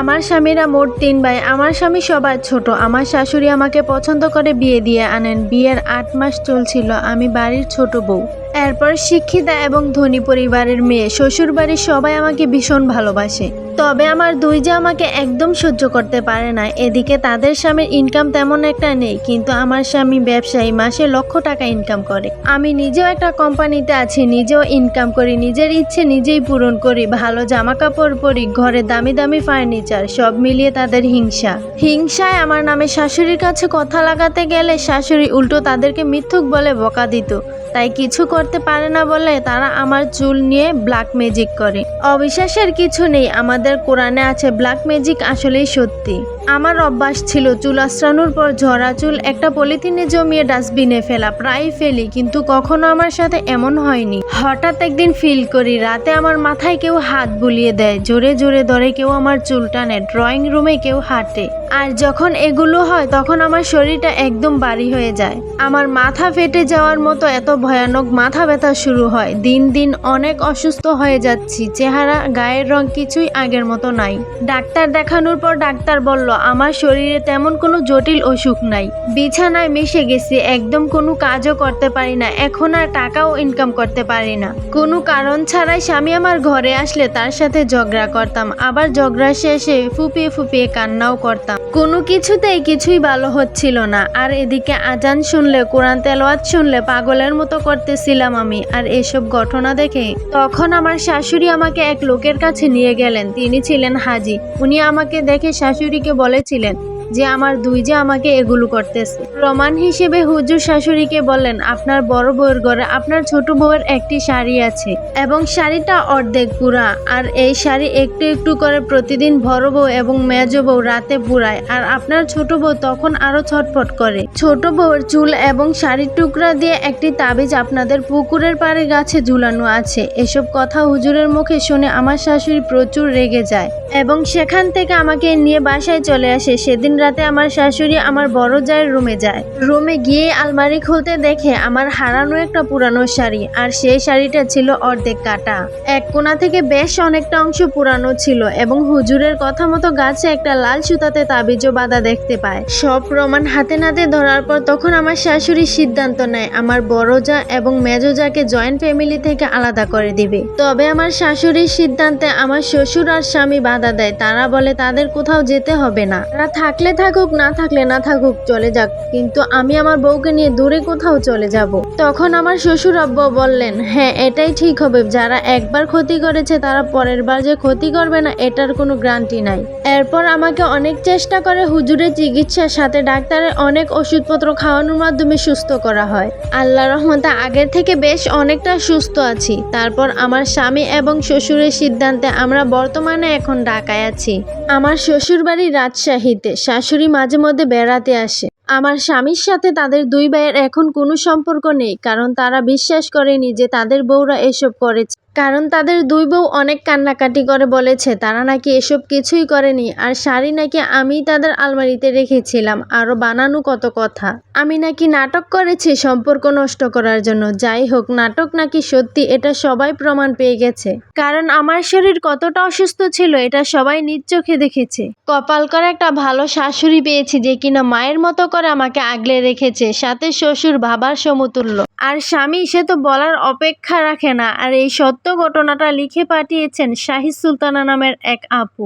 আমার স্বামীরা মোট তিন ভাই, আমার স্বামী সবার ছোট। আমার শাশুড়ি আমাকে পছন্দ করে বিয়ে দিয়ে আনেন। বিয়ের আট মাস চলছিল। আমি বাড়ির ছোট বউ। এরপর শিক্ষিতা এবং ধনী পরিবারের মেয়ে শ্বশুরবাড়ির সবাই আমাকে ভীষণ ভালোবাসে। তবে আমার দুই যে আমাকে একদম সহ্য করতে পারে না, এদিকে তাদের স্বামীর ইনকাম তেমন একটা নেই, কিন্তু আমার স্বামী ব্যবসায়ী মাসে লক্ষ টাকা ইনকাম করে। আমি নিজেও একটা কোম্পানিতে আছি, নিজেও ইনকাম করি, নিজের ইচ্ছে নিজেই পূরণ করি, ভালো জামা কাপড় পরি, ঘরে দামি দামি ফার্নিচার সব মিলিয়ে তাদের হিংসা। হিংসায় আমার নামে শাশুড়ির কাছে কথা লাগাতে গেলে শাশুড়ি উল্টো তাদেরকে মিথ্যুক বলে বকা দিত। তাই কিছু করতে পারে না বলে তারা আমার চুল নিয়ে ব্ল্যাক ম্যাজিক করে। অবিশ্বাসের কিছু নেই, আমাদের কোরআনে আছে ব্ল্যাক ম্যাজিক আসলেই সত্যি। আমার অভ্যাস ছিল চুল আশ্রানোর পর ঝরা চুল একটা পলিথিনে জমিয়ে ডাস্টবিনে ফেলা প্রায় ফেলি, কিন্তু কখনো আমার সাথে এমন হয়নি। হঠাৎ একদিন ফিল করি, রাতে আমার মাথায় কেউ হাত বুলিয়ে দেয়, জোরে জোরে ধরে কেউ আমার চুল টানে ড্রয়িং রুমে কেউ হাঁটে। আর যখন এগুলো হয়, তখন আমার শরীরটা একদম বাড়ি হয়ে যায়। আমার মাথা ফেটে যাওয়ার মতো এত ভয়ানক মাথা ব্যথা শুরু হয়। দিন দিন অনেক অসুস্থ হয়ে যাচ্ছি। চেহারা, গায়ের রং কিছুই আগের মতো নাই। ডাক্তার দেখানোর পর ডাক্তার বলল, আমার শরীরে তেমন কোনো জটিল অসুখ নাই। বিছানায় মিশে গেছি, একদম কোনো কাজও করতে পারি না। এখন আর টাকাও ইনকাম করতে পারি না। কোনো কারণ ছাড়াই স্বামী আমার ঘরে আসলে তার সাথে ঝগড়া করতাম। আবার ঝগড়া শেষে ফুপিয়ে ফুপিয়ে কান্নাও করতাম। কোনো কিছুতেই কিছুই ভালো হচ্ছিল না। আর এদিকে আজান শুনলে, কোরআন তেলাওয়াত শুনলে পাগলের মতো করতেছিলাম আমি। আর এসব ঘটনা দেখে তখন আমার শাশুড়ি আমাকে এক লোকের কাছে নিয়ে গেলেন। তিনি ছিলেন হাজি। উনি আমাকে দেখে শাশুড়িকে বলেছিলেন যে আমার দুই যে আমাকে এগুলো করতেছে। প্রমাণ হিসেবে হুজুর শাশুড়িকে বলেন, আপনার বড় বউয়ের ঘরে আপনার ছোট বউয়ের একটি শাড়ি আছে এবং শাড়িটা অর্ধেক পুরা আর এই শাড়ি একটু একটু করে প্রতিদিন বড় বউ এবং মেজ বউ রাতে পুরায় আর আপনার ছোট বউ তখন আরও ছটফট করে। ছোট বউয়ের চুল এবং শাড়ির টুকরা দিয়ে একটি তাবিজ আপনাদের পুকুরের পাড়ে গাছে ঝুলানো আছে। এসব কথা হুজুরের মুখে শুনে আমার শাশুড়ি প্রচুর রেগে যায় এবং সেখান থেকে আমাকে নিয়ে বাসায় চলে আসে। সেদিন রাতে আমার শাশুড়ি আমার বড় জায়ের রুমে যায়। রুমে গিয়ে আলমারি খুলতে দেখে আমার হারানো একটা পুরানো শাড়ি আর সেই শাড়িটা ছিল অর্ধেক কাটা। এক কোণা থেকে বেশ অনেকটা অংশ পুরানো ছিল এবং হুজুরের কথা মতো গাছে একটা লাল সুতাতে তাবিজও বাঁধা দেখতে পায়। সব প্রমাণ হাতে নাতে ধরার পর তখন আমার শাশুড়ি সিদ্ধান্ত নেয়, আমার বড় যা এবং মেজো যাকে জয়েন্ট ফ্যামিলি থেকে আলাদা করে দিবে। তবে আমার শাশুড়ির সিদ্ধান্তে আমার শ্বশুর আর স্বামী বাধা দেয়, তারা বলে তাদের কোথাও যেতে হবে না। তারা থাকলে থাকুক, না থাকলে না থাকুক, চলে যাক। কিন্তু আমি আমার বউকে নিয়ে দূরে কোথাও চলে যাব। তখন আমার শ্বশুর আব্বা বললেন হ্যাঁ এটাই ঠিক হবে। যারা একবার ক্ষতি করেছে, তারা পরের বার যে ক্ষতি করবে না, এটার কোনো গ্রান্টি নাই। এরপর আমাকে অনেক চেষ্টা করে হুজুরের চিকিৎসার সাথে ডাক্তারের অনেক ওষুধপত্র খাওয়ানোর মাধ্যমে সুস্থ করা হয়। আল্লাহ রহমতে আগের থেকে বেশ অনেকটা সুস্থ আছি। তারপর আমার স্বামী এবং শ্বশুরের সিদ্ধান্তে আমরা বর্তমানে এখন ঢাকায় আছি। আমার শ্বশুর বাড়ি রাজশাহীতে। শাশুড়ি মাঝে মধ্যে বেড়াতে আসে। আমার স্বামীর সাথে তাদের দুই ভাইয়ের এখন কোনো সম্পর্ক নেই, কারণ তারা বিশ্বাস করেনি যে তাদের বউরা এসব করেছে। কারণ তাদের দুই বউ অনেক কান্নাকাটি করে বলেছে, তারা নাকি এসব কিছুই করেনি, আর শাড়ি নাকি আমি তাদের আলমারিতে রেখেছিলাম আরও বানানো কত কথা। আমি নাকি নাটক করেছি সম্পর্ক নষ্ট করার জন্য, যাই হোক, নাটক নাকি সত্যি, এটা সবাই প্রমাণ পেয়ে গেছে। কারণ আমার শরীর কতটা অসুস্থ ছিল, এটা সবাই নিজ চোখে দেখেছে। কপাল করে একটা ভালো শাশুড়ি পেয়েছি যে কিনা মায়ের মতো করে আমাকে আগলে রেখেছে, সাথে শ্বশুর, বাবার সমতুল্য। আর স্বামী, সে তো বলার অপেক্ষা রাখে না। আর এই সত্য ঘটনাটা লিখে পাঠিয়েছেন শাহিদ সুলতানা নামের এক আপু।